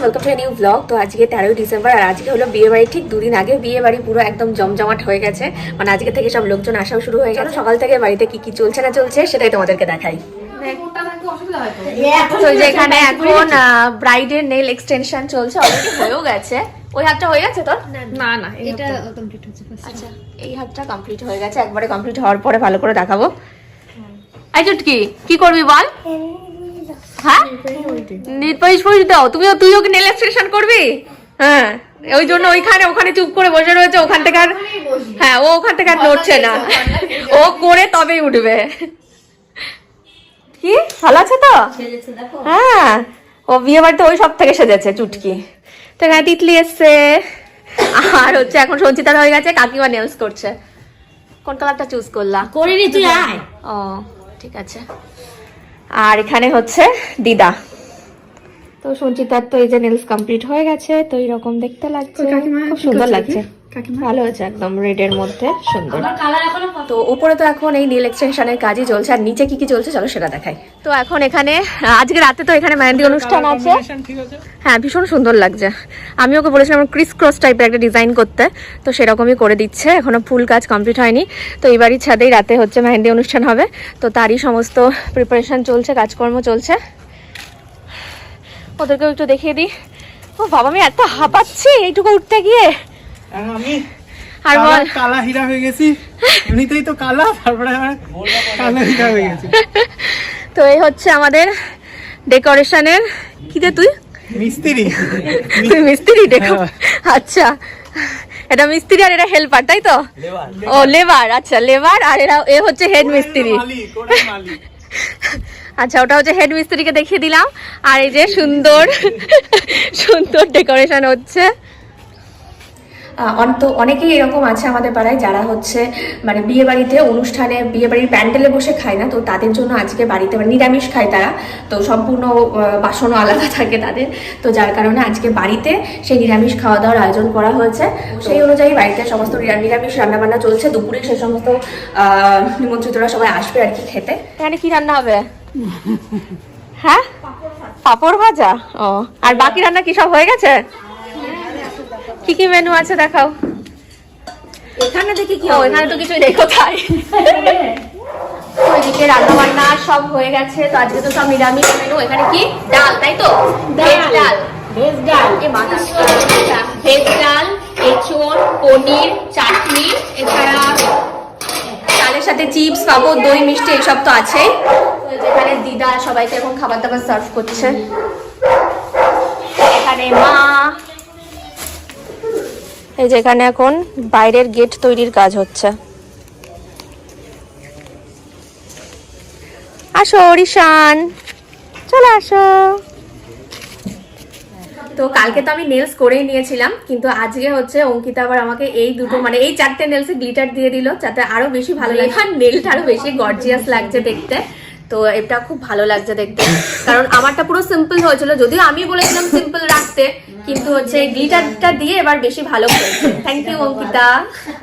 Welcome to new blog তো আজকে তেরোই ডিসেম্বর আর আজকে হলো বিয়ে বাড়ি। ঠিক দুদিন আগে বিয়ে বাড়ি পুরো একদম জমজমাট হয়ে গেছে। মানে আজকে থেকে সব লোকজন আসাও শুরু হয়ে গেল সকাল থেকে বাড়িতে কি কি চলছে না চলছে সেটাই তোমাদেরকে দেখাই। তো এখানে এখন ব্রাইডের নেল এক্সটেনশন চলছে অলরেডি হয়েও গেছে। ওই হাতটা হয়ে গেছে তোর? না না। এটা কমপ্লিট হচ্ছে আচ্ছা এই হাতটা কমপ্লিট হয়ে গেছে। একবারে কমপ্লিট হওয়ার পরে ভালো করে দেখাবো। এই চুটকি কি? করবি বল? হ্যাঁ? পালিশ দাও। তুমিও তুইও কি নেল এক্সটেনশন করবি? হ্যাঁ। ওই জন্য ওইখানে ওখানে চুপ করে বসে রয়েছে ওখান থেকে আর হ্যাঁ ও ওখান থেকে আর নড়ছে না। ও করে তবেই উঠবে। কি? ভালো আছে তো? হ্যাঁ। ও বিয়ে বাড়িতে ওই সব থেকে সেজেছে চুটকি। তো এখানে তিতলি এসছে। আর হচ্ছে এখন সঞ্চিতার হয়ে গেছে কাকিমা নেলস করছে। কোন কালারটা চুজ করলা? করিনি তুই আয়। ও ঠিক আছে। আর এখানে হচ্ছে দিদা। তো সঞ্চিতার তো এই যে নেলস কমপ্লিট হয়ে গেছে তো এরকম দেখতে লাগছে। খুব সুন্দর লাগছে। ভালো হয়েছে একদম রেড এর মধ্যে সুন্দর। তো উপরে তো এখন এই নীল এক্সটেনশনের কাজই চলছে আর নিচে কি কি চলছে চলো সেটা দেখাই। তো এখন এখানে আজকে রাতে তো এখানে মেহেন্দি অনুষ্ঠান আছে। হ্যাঁ ভীষণ সুন্দর লাগছে। আমি ওকে বলেছিলাম ক্রিস ক্রস টাইপের একটা ডিজাইন করতে তো সেরকমই করে দিচ্ছে এখনও ফুল কাজ কমপ্লিট হয়নি। তো এবারই ছাদেই রাতে হচ্ছে মেহেন্দি অনুষ্ঠান হবে তো তারই সমস্ত প্রিপারেশন চলছে কাজকর্ম চলছে। ওদেরকেও একটু দেখিয়ে দিই। ও বাবা আমি এত হাঁপাচ্ছি এইটুকু উঠতে গিয়ে। আমি আর বল। কালা হীরা হয়ে গেছি। এমনিতেই তো কালা তারপরে আবার কালো হীরা হয়ে গেছি। তো এই হচ্ছে আমাদের ডেকোরেশনের কি রে তুই? মিস্ত্রি। তুই মিস্ত্রি হ্যাঁ। আচ্ছা। এটা মিস্ত্রি আর এরা হেল্পার তাই তো? ও লেবার আচ্ছা লেবার আর এরা এ হচ্ছে হেড মিস্ত্রি। আচ্ছা ওটা হচ্ছে হেড মিস্ত্রিকে দেখিয়ে দিলাম। আর এই যে সুন্দর সুন্দর ডেকোরেশন হচ্ছে। তো অনেকেই এরকম আছে আমাদের পাড়ায় যারা হচ্ছে মানে বিয়ে বাড়িতে অনুষ্ঠানে বিয়ে বাড়ির প্যান্ডেলে বসে খায় না, তো তাদের জন্য আজকে বাড়িতে মানে নিরামিষ খায় তারা। তো সম্পূর্ণ বাসনও আলাদা থাকে তাদের। তো যার কারণে আজকে বাড়িতে সেই নিরামিষ খাওয়া দাওয়ার আয়োজন করা হয়েছে। সেই অনুযায়ী বাড়িতে সমস্ত নিরামিষ রান্নাবান্না চলছে। দুপুরে সে সমস্ত নিমন্ত্রিতরা সবাই আসবে আর কি খেতে। এখানে কি রান্না হবে? হ্যাঁ? পাপড় ভাজা? ও, আর বাকি রান্না কি সব হয়ে গেছে? কি কি মেনু আছে দেখাও। এখানে দেখি কি এখানে তো কিছু দেখো কোথায়? ওইদিকে রান্না বান্না সব হয়ে গেছে তো আজকে তো সব নিরামিষ মেনু এখানে কি? ডাল তাই তো? ভেজ ডাল। ভেজ ডাল। এ মাথা ভেজ ডাল এঁচড় পনির চাটনি এছাড়া ডালের সাথে চিপস পাবো দই মিষ্টি এইসব তো আছেই। তো যেখানে দিদা সবাইকে এখন খাবার দাবার সার্ভ করছে। এখানে মা এই যেখানে এখন বাইরের গেট তৈরির কাজ হচ্ছে। আসো রিশান। চলে আসো। তো কালকে তো আমি নেলস করেই নিয়েছিলাম কিন্তু আজকে হচ্ছে অঙ্কিতা আবার আমাকে এই দুটো মানে এই চারটে নেলসে গ্লিটার দিয়ে দিল যাতে আরও বেশি ভালো লাগে। আর নেলটা আরও বেশি গর্জিয়াস লাগছে দেখতে। তো এটা খুব ভালো লাগছে দেখতে। কারণ আমারটা পুরো সিম্পল হয়েছিল। যদিও আমি বলেছিলাম সিম্পল রাখতে কিন্তু হচ্ছে গ্লিটারটা দিয়ে এবার বেশি ভালো করেছে। Thank you Ankita.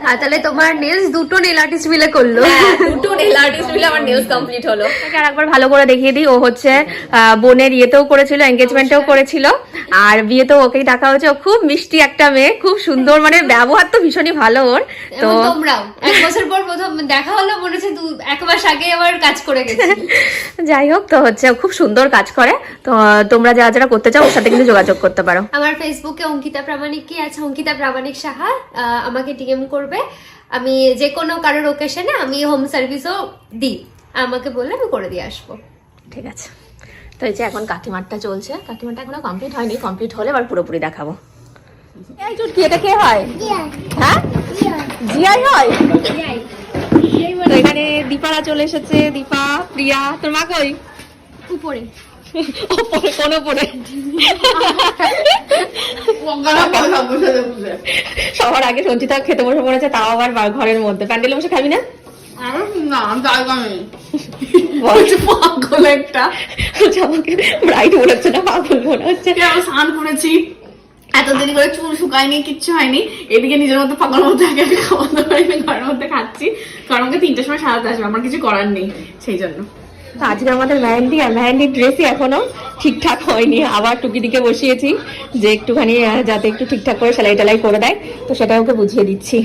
আর তাহলে তোমার নেলস দুটো নেল আর্টিস্ট মিলে করল। হ্যাঁ, দুটো নেল আর্টিস্ট মিলে আমার নেলস কমপ্লিট হলো। আর একবার ভালো করে দেখিয়ে দিই। ও হচ্ছে আহ, বোনের ইয়েতেও করেছিল এঙ্গেজমেন্টেও করেছিল। আর বিয়েতেও ওকেই ডাকা হয়েছে। ও খুব মিষ্টি একটা মেয়ে খুব সুন্দর মানে ব্যবহার তো ভীষণই ভালো ওর। তো তোমরাও। এক বছর পর প্রথম দেখা হলো মনে হচ্ছে এক মাস আগে আবার কাজ করে গেছি। যাই হোক তো হচ্ছে খুব সুন্দর কাজ করে। তো তোমরা যারা যারা করতে চাও ওর সাথে কিন্তু যোগাযোগ করতে পারো। আমার ফেসবুকে অঙ্কিতা প্রামাণিক কি আছে? অঙ্কিতা প্রামাণিক সাহা আমাকে ডিএম করবে। আমি যে কোনো কারোর ওকেশনে আমি হোম সার্ভিসও দিই। আমাকে বললে আমি করে দিয়ে আসব। ঠিক আছে। তো এই যে এখন কাকিমারটা চলছে। কাকিমারটা এখনও কমপ্লিট হয়নি। কমপ্লিট হলে এবার পুরোপুরি দেখাবো। এই চুটকি এটা কে হয়? হ্যাঁ? জিয়াই। হয়? এখানে দীপারা চলে এসেছে। দীপা প্রিয়া তোর মা কই? উপরে। কোন সবার আগে সঞ্চিতা খেতে বসে পড়েছে তাও আবার ঘরের মধ্যে। প্যান্ডেলে বসে খাবি না। পাগল একটা। বলছে, ব্রাইট মনে হচ্ছে না পাগল মনে হচ্ছে। স্নান করেছি এত দেরি করে চুল শুকায়নি কিচ্ছু হয়নি। এদিকে নিজের মতো পাগল মধ্যে আগে আমি খাওয়া দাওয়া এনে ঘরের মধ্যে খাচ্ছি। কারণ আমাকে তিনটের সময় সারাতে আসবে আমার কিছু করার নেই সেই জন্য। তো আজকে আমাদের মেহেন্দি আর মেহেন্দির ড্রেসই এখনও ঠিকঠাক হয়নি। আবার টুকিদিকে বসিয়েছি যে একটুখানি যাতে একটু ঠিকঠাক করে সেলাই টেলাই করে দেয়। তো সেটা ওকে বুঝিয়ে দিচ্ছি।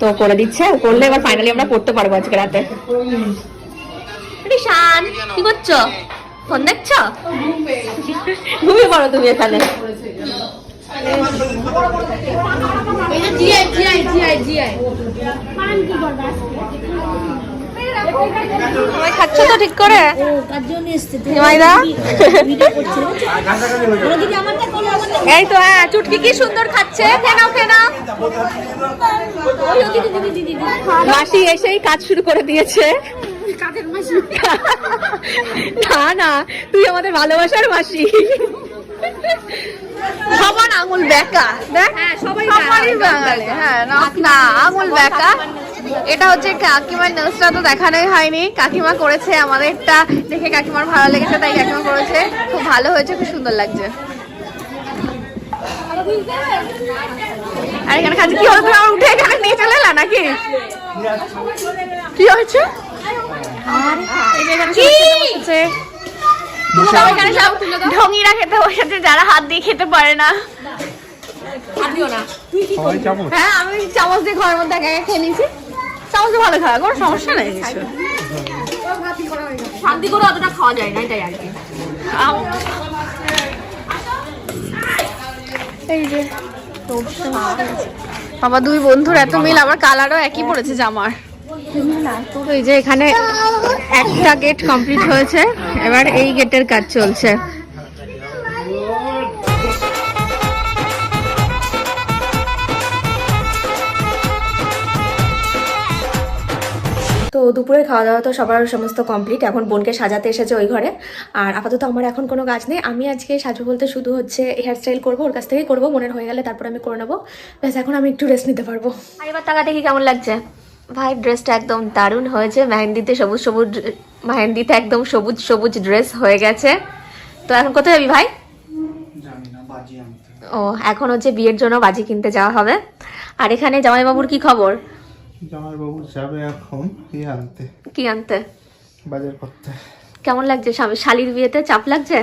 তো করে দিচ্ছে করলে এবার ফাইনালি আমরা পড়তে পারব আজকে রাতে। শান কি করছ? ফোন দেখছ? ঘুমিয়ে পড়ো তুমি এখানে। খাচ্ছ তো ঠিক করে? এই তো হ্যাঁ চুটকি কি সুন্দর খাচ্ছে। খেয়ে নাও, খেয়ে মাসি এসেই কাজ শুরু করে দিয়েছে। না না, তুই আমাদের ভালোবাসার মাসি। সবার আঙুল বেকা দেখ সবারই বাঙালি হ্যাঁ না না আঙুল বেকা এটা হচ্ছে কাকিমার নার্সটা তো দেখানোই হয়নি। কাকিমা করেছে আমাদেরটা। দেখে কাকিমার ভালো লেগেছে তাই কাকিমা করেছে। খুব ভালো হয়েছে খুব সুন্দর লাগছে। আর এখানে কাছে কি হলো? তুমি আমার উঠে এখানে নিয়ে চলে এলা নাকি? কি হয়েছে? এখানে সবাই খেতে বসেছে। সবাই এখানে সব ঢঙ্গিরা খেতে বসেছে যারা হাত দিয়ে খেতে পারে না। হ্যাঁ আমি চামচ দিয়ে ঘরের মধ্যে একা খেয়ে নিয়েছি। চামচ দিয়ে ভালো খাওয়া কোনো সমস্যা নেই কিছু। শান্তি করে অতটা খাওয়া যায় না এটাই আর কি। এই যে বাবা দুই বন্ধুর এত মিল আমার কালারও একই পড়েছে জামার। এই যে এখানে একটা গেট কমপ্লিট হয়েছে। এবার এই গেটের কাজ চলছে। তো দুপুরের খাওয়া দাওয়া তো সবার সমস্ত কমপ্লিট এখন বোনকে সাজাতে এসেছে ওই ঘরে। আর আপাতত আমার এখন কোনো কাজ নেই। আমি আজকে সাজু বলতে শুধু হচ্ছে হেয়ার স্টাইল করব ওর কাছ থেকেই করব। মনের হয়ে গেলে তারপর আমি করে নেব। ব্যাস এখন আমি একটু রেস্ট নিতে পারব। এবার টাকা দেখি কেমন লাগছে। ভাই ড্রেসটা একদম দারুণ হয়েছে। মেহেন্দিতে সবুজ সবুজ মেহেন্দিতে একদম সবুজ সবুজ ড্রেস হয়ে গেছে। তো এখন কোথায় যাবি ভাই? ও এখন হচ্ছে বিয়ের জন্য বাজি কিনতে যাওয়া হবে। আর এখানে জামাইবাবুর কি খবর? জামাইবাবু যাবে এখন কি আনতে? কি আনতে? বাজার করতে। কেমন লাগছে? শালির বিয়েতে চাপ লাগছে?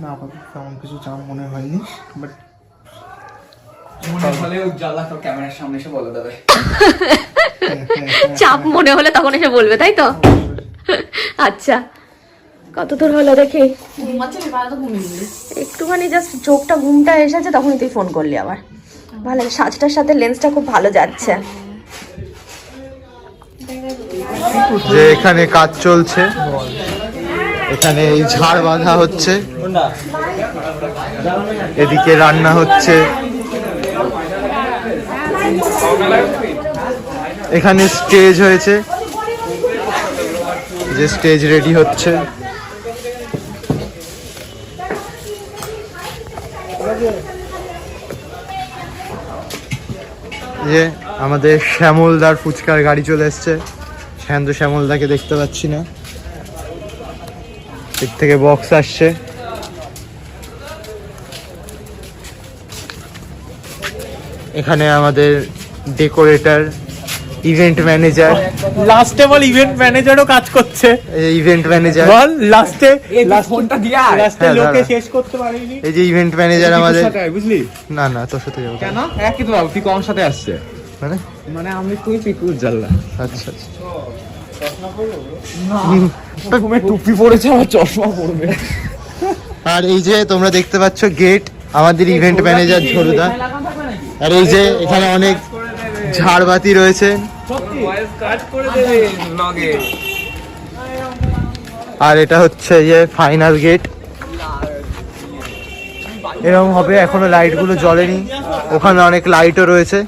না আপাতত তেমন কিছু চাপ মনে হয়নি বাট মনে হলে উজ্জ্বলা তো ক্যামেরার সামনে এসে বলে দেবে চাপ মনে হলে তখন এসে বলবে তাই তো? আচ্ছা কত দূর হলো দেখি? একটুখানি জাস্ট চোখটা ঘুমটা এসেছে তখনই তুই ফোন করলি আবার। ভালো সাজটার সাথে লেন্সটা খুব ভালো যাচ্ছে। যে এখানে কাজ চলছে এখানে এই ঝাড় বাঁধা হচ্ছে এদিকে রান্না হচ্ছে। এখানে স্টেজ হয়েছে। যে স্টেজ রেডি হচ্ছে। যে আমাদের শ্যামলদার ফুচকার গাড়ি চলে এসছে। শান্ত শ্যামলদাকে দেখতে পাচ্ছি না। এর থেকে বক্স আসছে। এখানে আমাদের ডেকোরেটর ইভেন্ট ম্যানেজার লাস্টে বল ইভেন্ট ম্যানেজারও কাজ করছে। ইভেন্ট ম্যানেজার বল লাস্টে এই ফোনটা দিয়ে। লাস্টে হ্যাঁ, লোকে শেষ করতে পারেনি। এই যে ইভেন্ট ম্যানেজার আমাদের বুঝলি? না না তোর সাথে যাব। কেন? একই তো তুই কম সাথে আসছে। মানে? মানে আমি তুই পিকু উজ্জ্বলা আচ্ছা আচ্ছা। ঘুমে টুপি পরেছে আবার চশমা পরবে আর এই যে তোমরা দেখতে পাচ্ছ গেট আমাদের ইভেন্ট ম্যানেজার ঝরুদা আর এই যে এখানে অনেক ঝাড়বাতি রয়েছে। আর এটা হচ্ছে যে ফাইনাল গেট এরকম হবে, এখনও লাইটগুলো জ্বলেনি। ওখানে অনেক লাইটও রয়েছে।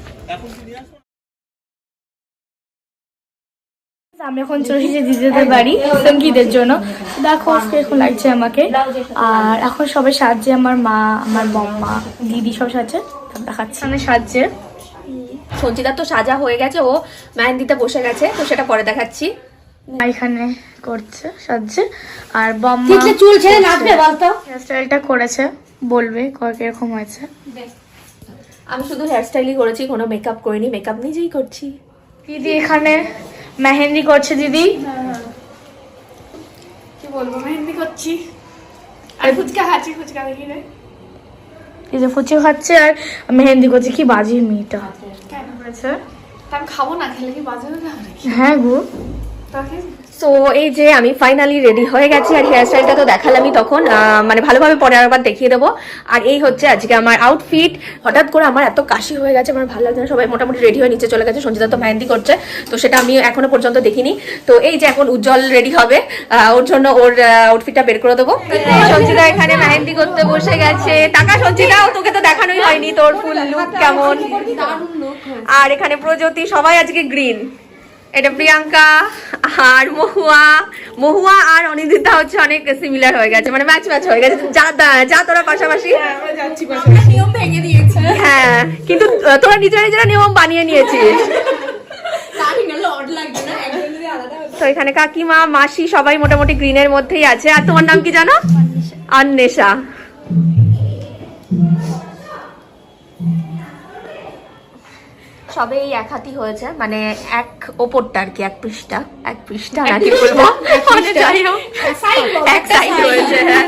আমি এখন চলে এসেছি দিদিদের বাড়ি সঙ্গীতের জন্য। দেখো, আজকে এখন লাগছে আমাকে। আর এখন সবাই সাজছে, আমার মা, আমার বম্মা, দিদি সব সাজছে। দেখাচ্ছে। সাজছে। সঞ্চিতার তো সাজা হয়ে গেছে ও মেহেন্দিতে বসে গেছে তো সেটা পরে দেখাচ্ছি। এখানে করছে সাজছে আর বম্মা চুল ছেড়ে নাচবে বলতো? হেয়ারস্টাইলটা করেছে বলবে ক- কীরকম হয়েছে। আমি শুধু হেয়ারস্টাইলই করেছি কোনো মেকআপ করিনি মেকআপ নিজেই করছি। দিদি এখানে মেহেন্দি করছে দিদি। বলব মেহেন্দি করছি। আর ফুচকা খাচ্ছি ফুচকা দেখি রে। এই যে ফুচি খাচ্ছে আর মেহেন্দি করছে কি বাজে মেয়েটা। করেছে তা আমি খাব না খেলে কি বাজে হবে হ্যাঁ গো। তাকে সো এই যে আমি ফাইনালি রেডি হয়ে গেছি আর হেয়ার স্টাইলটা তো দেখালামই তখন মানে ভালোভাবে পরে আরেকবার দেখিয়ে দেবো। আর এই হচ্ছে আজকে আমার আউটফিট হঠাৎ করে আমার এত কাশি হয়ে গেছে আমার ভালো লাগছে না। সবাই মোটামুটি রেডি হয়ে নিচে চলে গেছে। সঞ্জিতা তো মেহেন্দি করছে তো সেটা আমি এখনও পর্যন্ত দেখিনি। তো এই যে এখন উজ্জ্বল রেডি হবে ওর জন্য ওর আউটফিটটা বের করে দেবো। সঞ্জিতা এখানে মেহেন্দি করতে বসে গেছে। টাকা সঞ্জিতাও তোকে তো দেখানোই হয়নি তোর ফুল লুক কেমন। আর এখানে প্রজ্যোতি সবাই আজকে গ্রিন এটা প্রিয়াঙ্কা আর মহুয়া। মহুয়া আর অনিন্দিতা হচ্ছে অনেক সিমিলার হয়ে গেছে মানে ম্যাচ ম্যাচ হয়ে গেছে। যা দা- যা তোরা পাশাপাশি। নিয়ম ভেঙে দিয়েছে। হ্যাঁ কিন্তু তোরা নিজেরা নিজেরা নিয়ম বানিয়ে নিয়েছিস। তো এখানে কাকিমা মাসি সবাই মোটামুটি গ্রিনের মধ্যেই আছে। আর তোমার নাম কি জানো? অন্বেষা। সবে এই এক হাতি হয়েছে মানে এক ওপরটা আর কি এক পৃষ্ঠা এক পৃষ্ঠা নাকি বলব? যাই হোক। এক সাইড হয়েছে হ্যাঁ।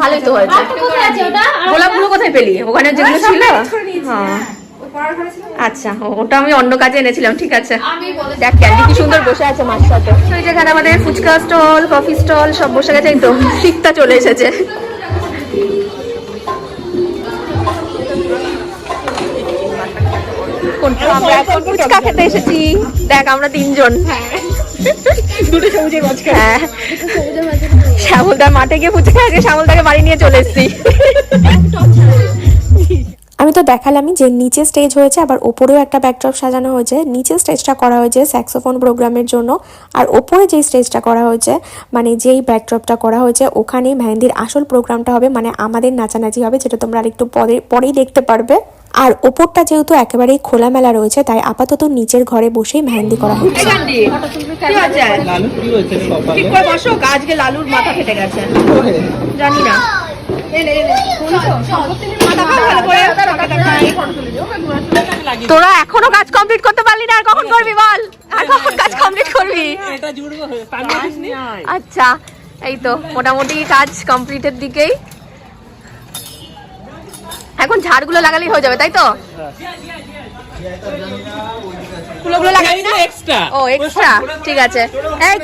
ভালোই তো হয়েছে? গোলাপগুলো কোথায় পেলি? ওখানে যেগুলো ছিল? হ্যাঁ। আচ্ছা ওটা আমি অন্য কাজে এনেছিলাম ঠিক আছে। দেখ ক্যান্ডি কি সুন্দর বসে আছে সাথে যেখানে আমাদের ফুচকা স্টল কফি স্টল সব বসে গেছে তো শীতটা চলে এসেছে। আমরা এখন ফুচকা খেতে এসেছি। দেখ আমরা তিনজন। মাঝখানে হ্যাঁ। শ্যামলদার মাঠে গিয়ে ফুচকা আগে শ্যামলদাকে বাড়ি নিয়ে চলে এসেছি। আমি তো দেখালামই যে নিচে স্টেজ হয়েছে আবার ওপরেও একটা ব্যাকড্রপ সাজানো হয়েছে। নিচে স্টেজটা করা হয়েছে স্যাক্সোফোন প্রোগ্রামের জন্য। আর ওপরে যেই স্টেজটা করা হয়েছে মানে যেই ব্যাকড্রপটা করা হয়েছে ওখানেই মেহেন্দির আসল প্রোগ্রামটা হবে মানে আমাদের নাচানাচি হবে যেটা তোমরা আরেকটু পরে পরেই দেখতে পারবে। আর ওপরটা যেহেতু একেবারেই খোলামেলা রয়েছে তাই আপাতত নিচের ঘরে বসেই মেহেন্দি করা হচ্ছে। কি হচ্ছে লালু কি হয়েছে? সকালে ঠিক করে বসো? আজকে লালুর মাথা ফেটে গেছে। জানি না। তোরা এখনও কাজ কমপ্লিট করতে পারলি না আর কখন করবি বল? আর কখন কাজ কমপ্লিট করবি? নি? আচ্ছা এই তো মোটামুটি কাজ কমপ্লিটের দিকেই। এখন ঝাড়গুলো লাগালেই হয়ে যাবে তাই তো? ফুলগুলো লাগাবি না? এক্সট্রা ও এক্সট্রা ঠিক আছে। এই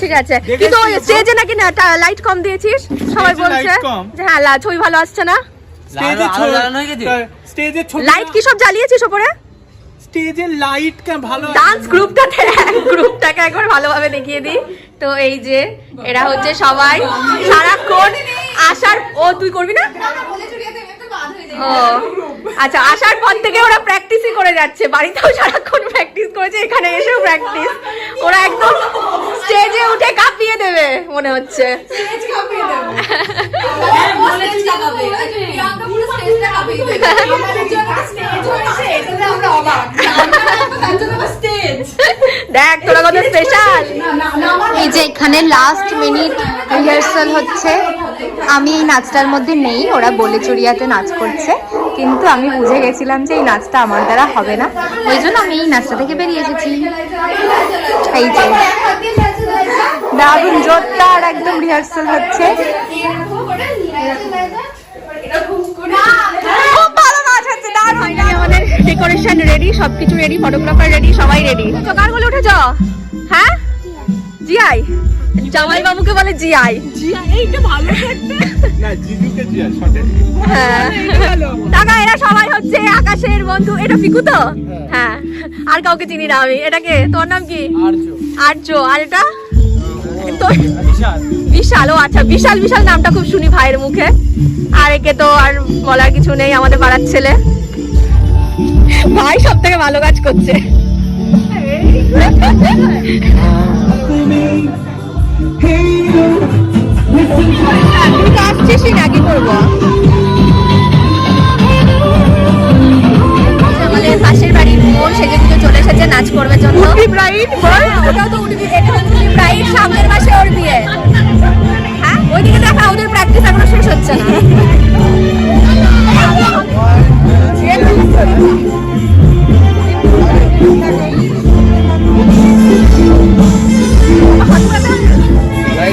ঠিক আছে। কিন্তু ওই স্টেজে নাকি না লাইট কম দিয়েছিস? সবাই বলছে হ্যাঁ লা- ছবি ভালো আসছে না? স্টেজে স্টেজে লাইট কি সব জ্বালিয়েছিস উপরে স্টেজে লাইট ভালো ডান্স গ্রুপটাতে গ্রুপটাকে একবার ভালোভাবে দেখিয়ে দিই। তো এই যে এরা হচ্ছে সবাই। সারাক্ষণ আসার ও তুই করবি না? ও। আচ্ছা আসার পর থেকে ওরা প্র্যাকটিসই করে যাচ্ছে। বাড়িতেও সারাক্ষণ প্র্যাকটিস করেছে এখানে এসেও প্র্যাকটিস ওরা একদম স্টেজে উঠে কাঁপিয়ে দেবে মনে হচ্ছে। দেখ তোরা কত স্পেশাল এই যে এখানে লাস্ট মিনিট রিহার্সাল হচ্ছে। আমি এই নাচটার মধ্যে নেই ওরা বলে চুরিয়াতে নাচ করছে। কিন্তু আমি বুঝে গেছিলাম যে এই নাচটা আমার দ্বারা হবে না। ওই জন্য আমি এই নাচটা থেকে বেরিয়ে এসেছি। এই যে দারুণ জোরদার একদম রিহার্সাল হচ্ছে। আমাদের ডেকোরেশন রেডি সবকিছু রেডি ফটোগ্রাফার রেডি সবাই রেডি তো কার বলে উঠেছ হ্যাঁ? জিআই জামাই বাবুকে বলে জিআই। না জিজুকে জিয়া হ্যাঁ। টাকা এরা সবাই হচ্ছে আকাশের বন্ধু। এটা পিকু তো? হ্যাঁ। আর কাউকে চিনি না আমি। এটাকে তোর নাম কি? আর্য আর এটা? বিশাল। বিশাল ও আচ্ছা বিশাল বিশাল নামটা খুব শুনি ভাইয়ের মুখে। আর একে তো আর বলার কিছু নেই আমাদের পাড়ার ছেলে। ভাই সব থেকে ভালো কাজ করছে। আসছিসই না কি করব? আমাদের পাশের বাড়ির বোন সেজে পুজো চলে এসেছে নাচ করবে জন্য। ব্রাইড ওটাও তো উঠবি ব্রাইড সামনের মাসে ওর বিয়ে। হ্যাঁ ওইদিকে দেখা ওদের প্র্যাকটিস এখনও শেষ হচ্ছে না।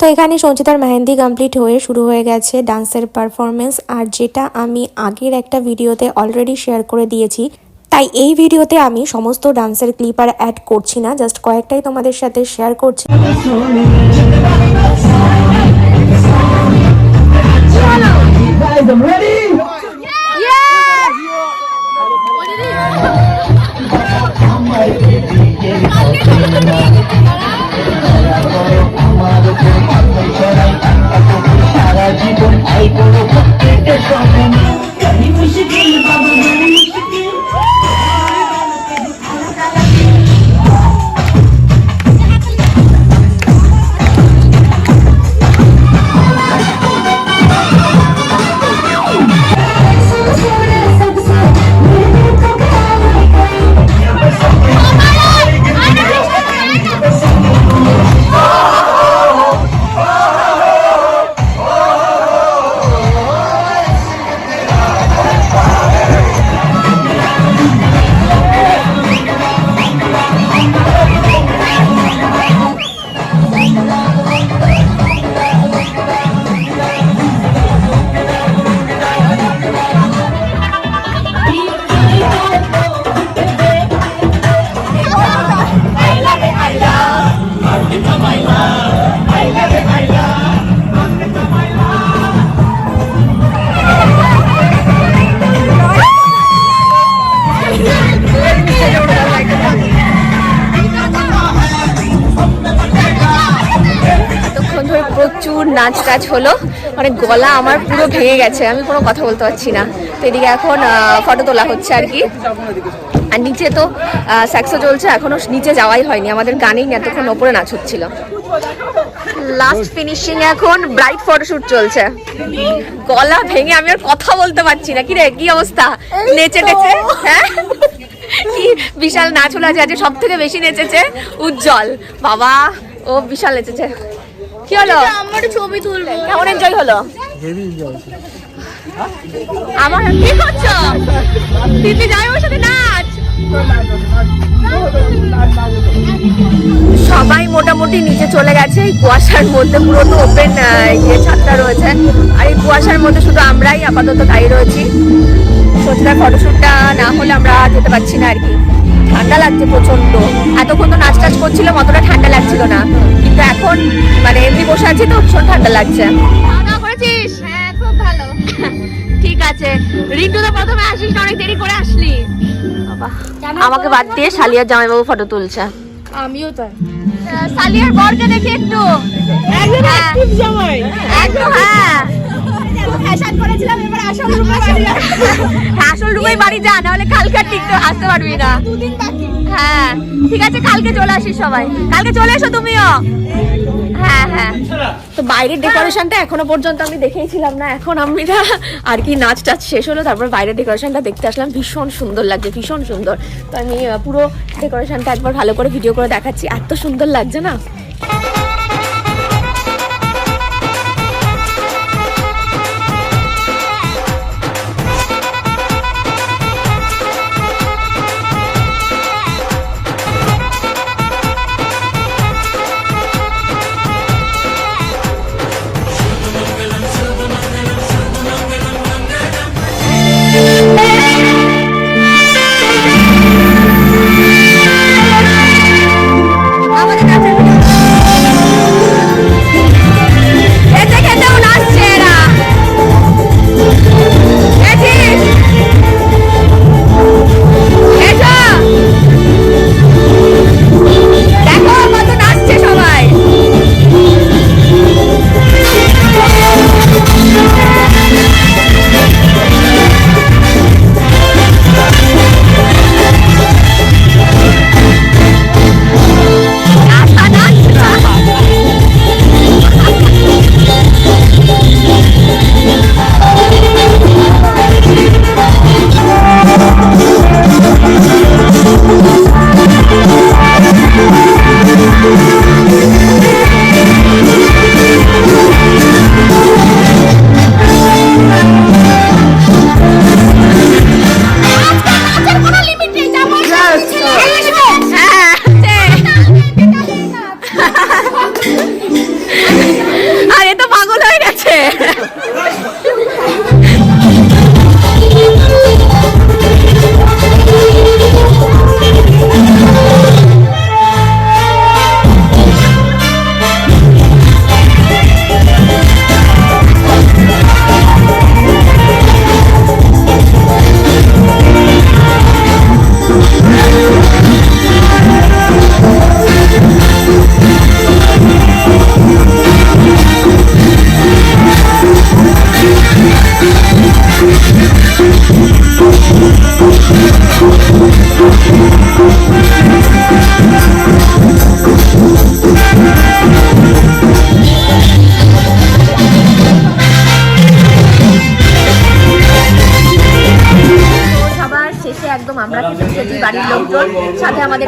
তো এখানে সঞ্চিতার মেহেন্দি কমপ্লিট হয়ে শুরু হয়ে গেছে ডান্সের পারফরমেন্স আর যেটা আমি আগের একটা ভিডিওতে অলরেডি শেয়ার করে দিয়েছি, তাই এই ভিডিওতে আমি সমস্ত ডান্সের ক্লিপ আর অ্যাড করছি না জাস্ট কয়েকটাই তোমাদের সাথে শেয়ার করছি। এতক্ষণ টাচ হলো। মানে গলা আমার পুরো ভেঙে গেছে, আমি কোনো কথা বলতে পারছি না। তো এদিকে এখন ফটো তোলা হচ্ছে আর কি। আর নিচে তো স্যাক্সো চলছে, এখনও নিচে যাওয়াই হয়নি। আমাদের গানেই এতক্ষণ ওপরে নাচ হচ্ছিল। লাস্ট ফিনিশিং এখন ব্রাইট ফটোশুট চলছে। গলা ভেঙে আমি আর কথা বলতে পারছি না। কি রে কি অবস্থা? নেচে নেচে? হ্যাঁ? কি বিশাল নাচ হলো আজ? সব থেকে বেশি নেচেছে? উজ্জ্বল। বাবা, ও বিশাল নেচেছে। কি হলো? আমার ছবি তুলবো। কেমন এনজয় হলো? আমার কি করছ? দিদি যাই ওর সাথে নাচ। সবাই মোটামুটি নিচে চলে গেছে। এই কুয়াশার মধ্যে পুরো তো ওপেন ইয়ে ছাদটা রয়েছে। আর এই কুয়াশার মধ্যে শুধু আমরাই আপাতত দাঁড়িয়ে রয়েছি। সচিতার ফটোশ্যুটটা না হলে আমরা যেতে পারছি না আর কি। ঠান্ডা লাগছে প্রচণ্ড এতক্ষণ তো নাচ টাচ করছিলাম অতটা ঠান্ডা লাগছিল না। কিন্তু এখন মানে এমনি বসে আছি তো ভীষণ ঠান্ডা লাগছে। করেছিস? হ্যাঁ খুব ভালো। ঠিক আছে। রিন্টু তো প্রথমে আসিস অনেক দেরি করে আসলি। আমাকে বাদ দিয়ে শালিয়ার জামাইবাবু ফটো তুলছে। আমিও তাই। শালিয়ার বরকে দেখি একটু। একদম জামাই। একদম হ্যাঁ। ফ্যাশন করেছিলাম এবার আসল রূপে বাড়ি আসল রূপেই বাড়ি যা নাহলে কালকে আর টিকতে আসতে পারবি না। দুদিন বাকি। হ্যাঁ ঠিক আছে, কালকে চলে আসি সবাই। কালকে চলে এসো তুমিও। হ্যাঁ হ্যাঁ। তো বাইরের ডেকোরেশনটা এখনও পর্যন্ত আমি না, এখন আর কি নাচ টাচ শেষ হলো, তারপর বাইরের ডেকোরেশনটা দেখতে আসলাম, ভীষণ সুন্দর লাগছে, ভীষণ সুন্দর। তো আমি পুরো ডেকোরেশনটা একবার ভালো করে ভিডিও করে দেখাচ্ছি, এত সুন্দর লাগছে না?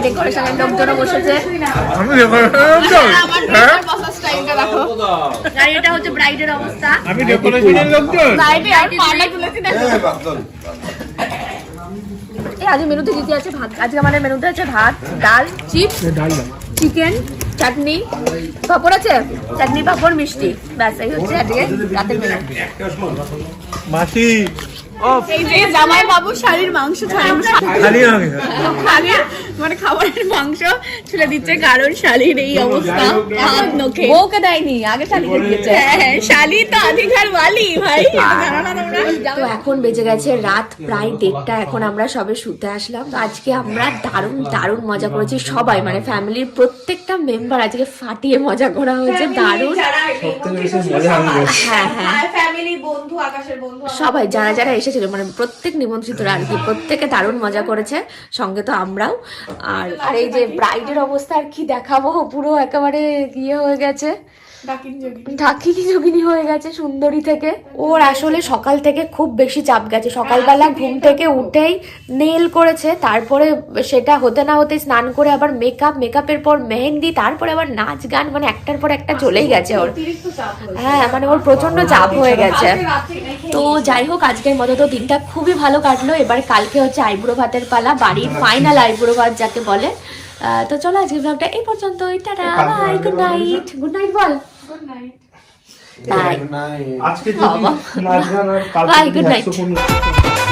ডেকোরেশনের লোকজনও বসেছে। আমি হ্যাঁ? আর এটা হচ্ছে ব্রাইডের অবস্থা। আমি ডেকোরেশনের লোকজন? লাইটে আর পার্লার তুলেছি দেখো। এই আজকে মেনুতে কি কি আছে? ভাত। আজকে আমাদের মেনুতে আছে ভাত ডাল চিপস চিকেন চাটনি পাপড় আছে? চাটনি পাপড় মিষ্টি। ব্যাস এই হচ্ছে আজকে রাতের মেনু মাসি এই জামাই বাবু শাড়ির মাংস খালি খালি মানে খাবারের মাংস ছুলে দিচ্ছে কারণ শালির এই অবস্থা। হাত নখে। বউকে দেয়নি আগে শালিকে দিয়েছে? হ্যাঁ শালি তো ভাই। তো এখন বেজে গেছে রাত প্রায় দেড়টা এখন আমরা সবে শুতে আসলাম। তো আজকে আমরা দারুণ দারুণ মজা করেছি সবাই মানে ফ্যামিলির প্রত্যেকটা মেম্বার আজকে ফাটিয়ে মজা করা হয়েছে দারুণ। হ্যাঁ হ্যাঁ ফ্যামিলি বন্ধু আকাশের বন্ধু সবাই যারা যারা এসেছিল মানে প্রত্যেক নিমন্ত্রিতরা আর কি প্রত্যেকে দারুণ মজা করেছে সঙ্গে তো আমরাও। আর আর এই যে ব্রাইডের অবস্থা আর কি দেখাবো? পুরো একেবারে ইয়ে হয়ে গেছে। ঢাকিনি যোগিনী। হয়ে গেছে সুন্দরী থেকে। ওর আসলে সকাল থেকে খুব বেশি চাপ গেছে। সকালবেলা ঘুম থেকে উঠেই নেল করেছে তারপরে সেটা হতে না হতে স্নান করে আবার মেকআপ মেকআপের পর মেহেন্দি তারপরে আবার নাচ গান মানে একটার পর একটা চলেই গেছে ওর। হ্যাঁ মানে ওর প্রচণ্ড চাপ হয়ে গেছে। তো যাই হোক আজকের মতো তো দিনটা খুবই ভালো কাটলো। এবার কালকে হচ্ছে আইবুড়ো ভাতের পালা বাড়ির ফাইনাল আইবুড়ো ভাত যাকে বলে। তো চলো আজকের ব্লগটা এই পর্যন্তই। Tata bye good night good night বল। বাই আজকে যদি নাচ গান আর night.